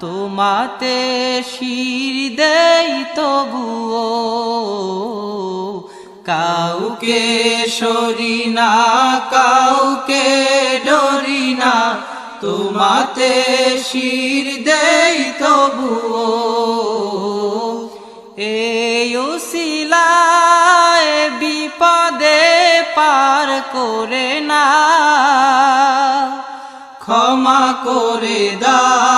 তোমাতে শির দেই তবুও কাউকে সরি না, কাউকে ডরি না, তোমাতে শির দেই তবুও। এই উসিলায় বিপদে পার করে না, ক্ষমা করে করে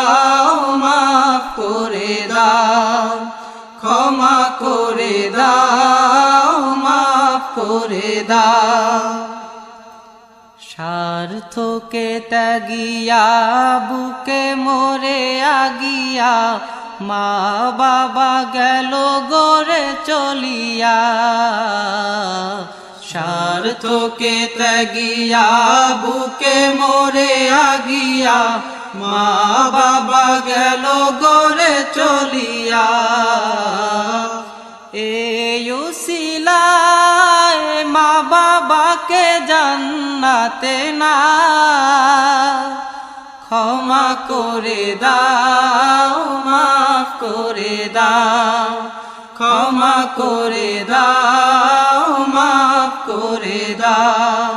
করে দাও, মাফ করে দাও। স্বার্থকে ত্যাগিয়া, বুকে মোরে আগিয়া, মা বাবা গেল গড়ে চলিয়া। স্বার্থকে ত্যাগিয়া, বুকে মোরে আগিয়া, মা বাবা গেল গড়ে চলিয়া। বাবাকে জান্নাতে না। ক্ষমা করে দাও, মাফ করে দাও। ক্ষমা করে দাও, মাফ করে দাও।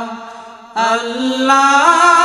আল্লাহ